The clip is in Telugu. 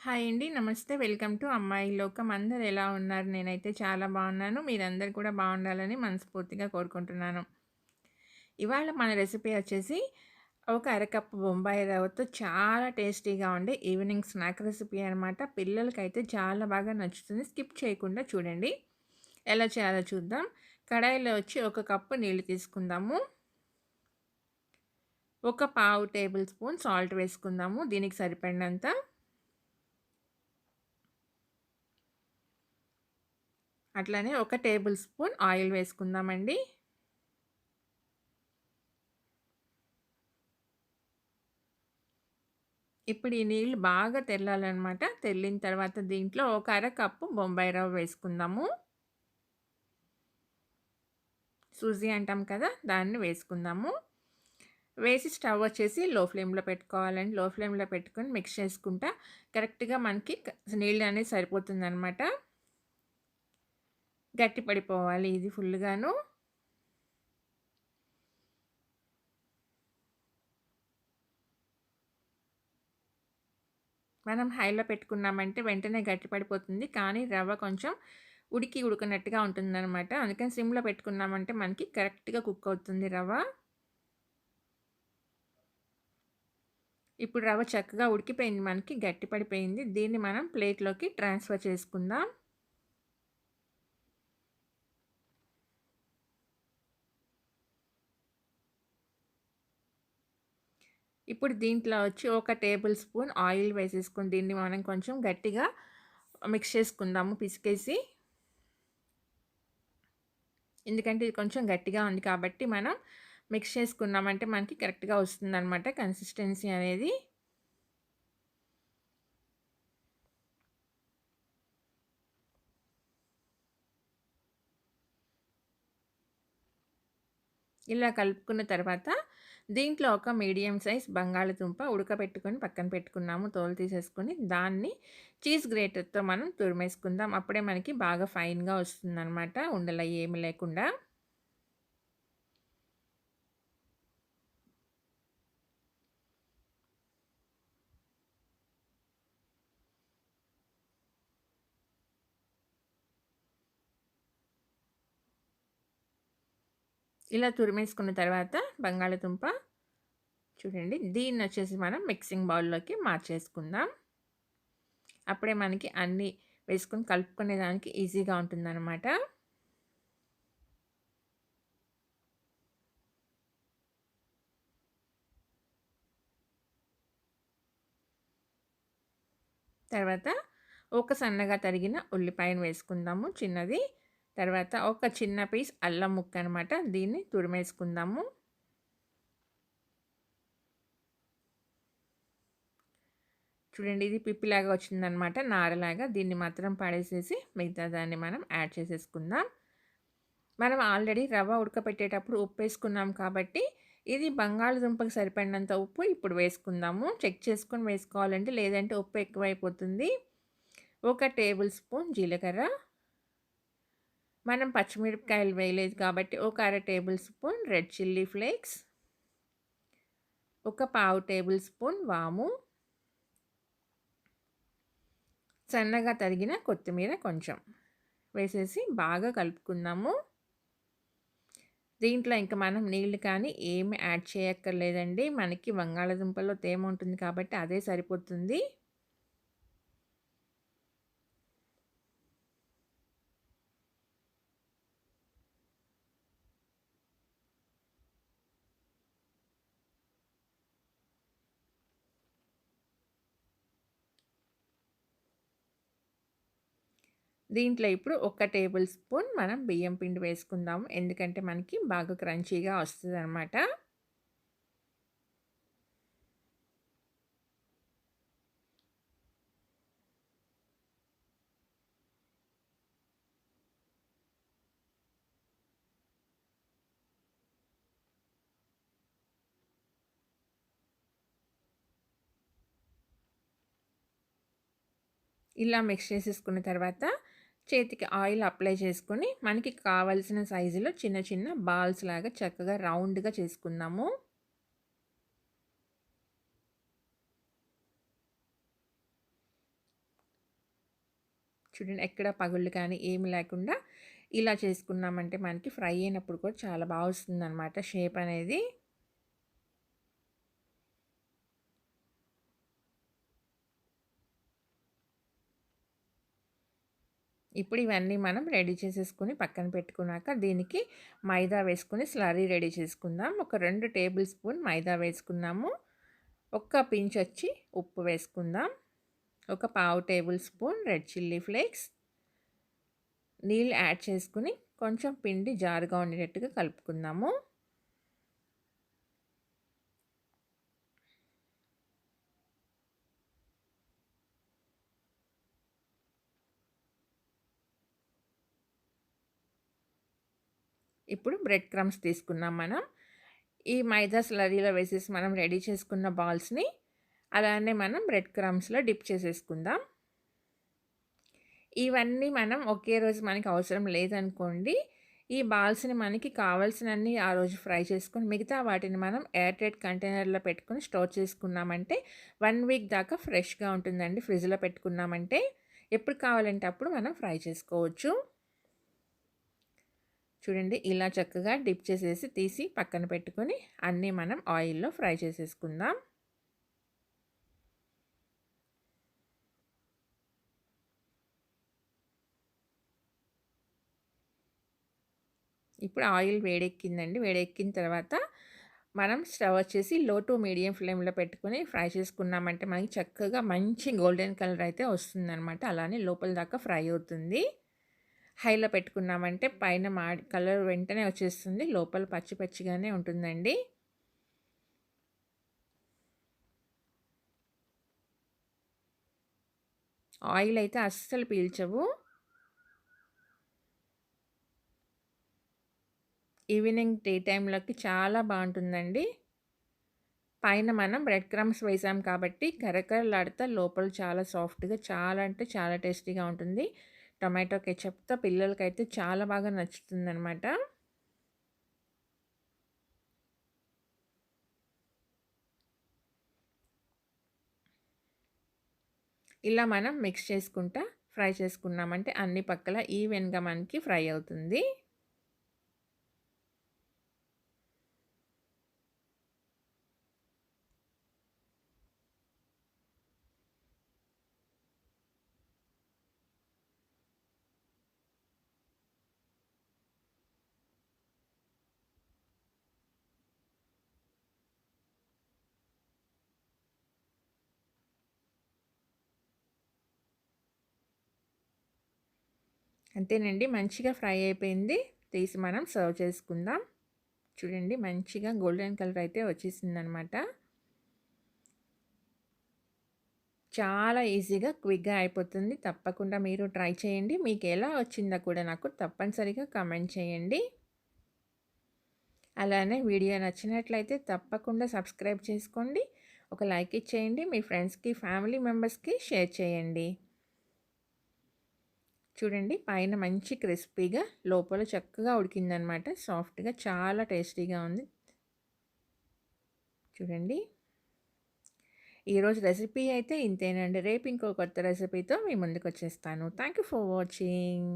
హాయ్ అండి. నమస్తే. వెల్కమ్ టు అమ్మాయి లోకం. అందరు ఎలా ఉన్నారు? నేనైతే చాలా బాగున్నాను. మీరందరూ కూడా బాగుండాలని మనస్ఫూర్తిగా కోరుకుంటున్నాను. ఇవాళ మన రెసిపీ వచ్చేసి ఒక అరకప్పు బొంబాయి రవ్వతో చాలా టేస్టీగా ఉండే ఈవినింగ్ స్నాక్ రెసిపీ అనమాట. పిల్లలకైతే చాలా బాగా నచ్చుతుంది. స్కిప్ చేయకుండా చూడండి. ఎలా చేయాలో చూద్దాం. కడాయిలో వచ్చి ఒక కప్పు నీళ్ళు తీసుకుందాము. ఒక పావు టేబుల్ స్పూన్ సాల్ట్ వేసుకుందాము. దీనికి సరిపడినంత. అట్లానే ఒక టేబుల్ స్పూన్ ఆయిల్ వేసుకుందామండి. ఇప్పుడు ఈ నీళ్ళు బాగా తెల్లాలన్నమాట తెల్లిన తర్వాత దీంట్లో ఒక అర కప్పు బొంబాయి రవ్వ వేసుకుందాము. సూజీ అంటాం కదా! దాన్ని వేసుకుందాము. వేసి స్టవ్ వచ్చేసి లో ఫ్లేమ్‌లో పెట్టుకోవాలండి. లో ఫ్లేమ్‌లో పెట్టుకొని మిక్స్ చేసుకుంటా కరెక్ట్‌గా మనకి నీళ్ళు అనేది సరిపోతుందనమాట. గట్టిపడిపోవాలి ఇది ఫుల్‌గాను. మనం హైలో పెట్టుకున్నామంటే వెంటనే గట్టిపడిపోతుంది కానీ రవ్వ కొంచెం ఉడికి ఉడికినట్టుగా ఉంటుంది అనమాట అందుకని సిమ్‌లో పెట్టుకున్నామంటే మనకి కరెక్ట్‌గా కుక్ అవుతుంది రవ్వ. ఇప్పుడు రవ్వ చక్కగా ఉడికిపోయింది మనకి. గట్టిపడిపోయింది దీన్ని మనం ప్లేట్‌లోకి ట్రాన్స్‌ఫర్ చేసుకుందాం. ఇప్పుడు దీంట్లో వచ్చి ఒక టేబుల్ స్పూన్ ఆయిల్ వేసేసుకుని దీన్ని మనం కొంచెం గట్టిగా మిక్స్ చేసుకుందాము పిసికేసి. ఎందుకంటే ఇది కొంచెం గట్టిగా ఉంది కాబట్టి మనం మిక్స్ చేసుకున్నామంటే మనకి కరెక్ట్‌గా వస్తుందన్నమాట కన్సిస్టెన్సీ అనేది. ఇలా కలుపుకున్న తర్వాత దీంట్లో ఒక మీడియం సైజ్ బంగాళదుంప ఉడకబెట్టుకొని పక్కన పెట్టుకున్నాము. తోలు తీసేసుకొని దాన్ని చీజ్ గ్రేటర్‌తో మనం తురిమేసుకుందాం. అప్పుడే మనకి బాగా ఫైన్‌గా వస్తుందనమాట. ఉండలయి ఏమి లేకుండా. ఇలా తురిమేసుకున్న తర్వాత బంగాళదుంప చూడండి దీన్ని వచ్చేసి మనం మిక్సింగ్ బౌల్‌లోకి మార్చేసుకుందాం. అప్పుడే మనకి అన్నీ వేసుకొని కలుపుకునేదానికి ఈజీగా ఉంటుందనమాట. తర్వాత ఒక సన్నగా తరిగిన ఉల్లిపాయను వేసుకుందాము చిన్నది. తర్వాత ఒక చిన్న పీస్ అల్లం ముక్క అనమాట. దీన్ని తురిమేసుకుందాము. చూడండి ఇది పిప్పిలాగా వచ్చిందనమాట. నారలాగా. దీన్ని మాత్రం పడేసేసి మిగతా దాన్ని మనం యాడ్ చేసేసుకుందాం. మనం ఆల్రెడీ రవ్వ ఉడకపెట్టేటప్పుడు ఉప్పేసుకున్నాం కాబట్టి ఇది బంగాళదుంపకి సరిపడినంత ఉప్పు ఇప్పుడు వేసుకుందాము. చెక్ చేసుకొని వేసుకోవాలంటే లేదంటే ఉప్పు ఎక్కువైపోతుంది. ఒక టేబుల్ స్పూన్ జీలకర్ర. మనం పచ్చిమిరపకాయలు వేయలేదు కాబట్టి ఒక అర table spoon red chilli flakes. ఒక పావు టేబుల్ స్పూన్ వాము. సన్నగా తరిగిన కొత్తిమీర కొంచెం వేసేసి బాగా కలుపుకుందాము. దీంట్లో ఇంకా మనం నీళ్ళు కానీ ఏమి యాడ్ చేయక్కర్లేదండి. మనకి బంగాళదుంపలో తేమ ఉంటుంది కాబట్టి అదే సరిపోతుంది. దీంట్లో ఇప్పుడు ఒక టేబుల్ స్పూన్ మనం బియ్యం పిండి వేసుకుందాము. ఎందుకంటే మనకి బాగా క్రంచీగా వస్తుంది అనమాట ఇలా మిక్స్ చేసేసుకున్న తర్వాత చేతికి ఆయిల్ అప్లై చేసుకొని మనకి కావాల్సిన సైజులో చిన్న చిన్న బాల్స్ లాగా చక్కగా రౌండ్‌గా చేసుకుందాము. చూడండి ఎక్కడ పగుళ్ళు కానీ ఏమి లేకుండా ఇలా చేసుకున్నామంటే మనకి ఫ్రై అయినప్పుడు కూడా చాలా బాగా వస్తుందన్నమాట షేప్ అనేది ఇప్పుడు ఇవన్నీ మనం రెడీ చేసేసుకుని పక్కన పెట్టుకున్నాక దీనికి మైదా వేసుకుని స్లరీ రెడీ చేసుకుందాం. ఒక రెండు టేబుల్ స్పూన్ మైదా వేసుకున్నాము. ఒక్క పించ్ వచ్చి ఉప్పు వేసుకుందాం. ఒక పావు table spoon red chilli flakes. నీళ్ళు యాడ్ చేసుకుని కొంచెం పిండి జారుగా ఉండేటట్టుగా కలుపుకుందాము. ఇప్పుడు బ్రెడ్ క్రమ్స్ తీసుకున్నాం మనం. ఈ మైదా స్లరీలో వేసేసి మనం రెడీ చేసుకున్న బాల్స్ని అలానే మనం బ్రెడ్ క్రమ్స్లో డిప్ చేసేసుకుందాం. ఇవన్నీ మనం ఒకే రోజు మనకి అవసరం లేదనుకోండి ఈ బాల్స్ని మనకి కావాల్సినన్ని ఆ రోజు ఫ్రై చేసుకుని మిగతా వాటిని మనం ఎయిర్ టైట్ కంటైనర్లో పెట్టుకొని స్టోర్ చేసుకున్నామంటే వన్ వీక్ దాకా ఫ్రెష్గా ఉంటుందండి ఫ్రిడ్జ్లో పెట్టుకున్నామంటే. ఎప్పుడు కావాలంటే అప్పుడు మనం ఫ్రై చేసుకోవచ్చు. చూడండి ఇలా చక్కగా డిప్ చేసేసి తీసి పక్కన పెట్టుకొని అన్నీ మనం ఆయిల్లో ఫ్రై చేసేసుకుందాం. ఇప్పుడు ఆయిల్ వేడెక్కిందండి. వేడెక్కిన తర్వాత మనం స్టవ్ వచ్చేసి లో టు మీడియం ఫ్లేమ్లో పెట్టుకొని ఫ్రై చేసుకున్నామంటే మనకి చక్కగా మంచి గోల్డెన్ కలర్ అయితే వస్తుందన్నమాట. అలానే లోపల దాకా ఫ్రై అవుతుంది. హైలో పెట్టుకున్నామంటే పైన మా కలర్ వెంటనే వచ్చేస్తుంది. లోపల పచ్చి పచ్చిగానే ఉంటుందండి. ఆయిల్ అయితే అస్సలు పీల్చవు. ఈవినింగ్ టీ టైంలోకి చాలా బాగుంటుందండి. పైన మనం బ్రెడ్ క్రమ్స్ వేసాం కాబట్టి కరకరలాడితే లోపల చాలా సాఫ్ట్గా చాలా అంటే చాలా టేస్టీగా ఉంటుంది. టొమాటో కెచప్తో పిల్లలకైతే చాలా బాగా నచ్చుతుందనమాట ఇలా మనం మిక్స్ చేసుకుంటా ఫ్రై చేసుకున్నామంటే అన్ని పక్కల ఈవెన్గా మనకి ఫ్రై అవుతుంది. అంతేనండి. మంచిగా ఫ్రై అయిపోయింది. తీసి మనం సర్వ్ చేసుకుందాం. చూడండి మంచిగా గోల్డెన్ కలర్ అయితే వచ్చేసిందనమాట. చాలా ఈజీగా క్విక్గా అయిపోతుంది. తప్పకుండా మీరు ట్రై చేయండి. మీకు ఎలా వచ్చిందో కూడా నాకు తప్పనిసరిగా కమెంట్ చేయండి. అలానే వీడియో నచ్చినట్లయితే తప్పకుండా సబ్స్క్రైబ్ చేసుకోండి. ఒక లైక్ ఇచ్చేయండి. మీ ఫ్రెండ్స్కి ఫ్యామిలీ మెంబర్స్కి షేర్ చేయండి. చూడండి పైన మంచి క్రిస్పీగా లోపల చక్కగా ఉడికిందనమాట. సాఫ్ట్గా చాలా టేస్టీగా ఉంది. చూడండి. ఈరోజు రెసిపీ అయితే ఇంతేనండి. రేపు ఇంకో కొత్త రెసిపీతో మీ ముందుకు వచ్చేస్తాను థ్యాంక్ యూ ఫర్ వాచింగ్.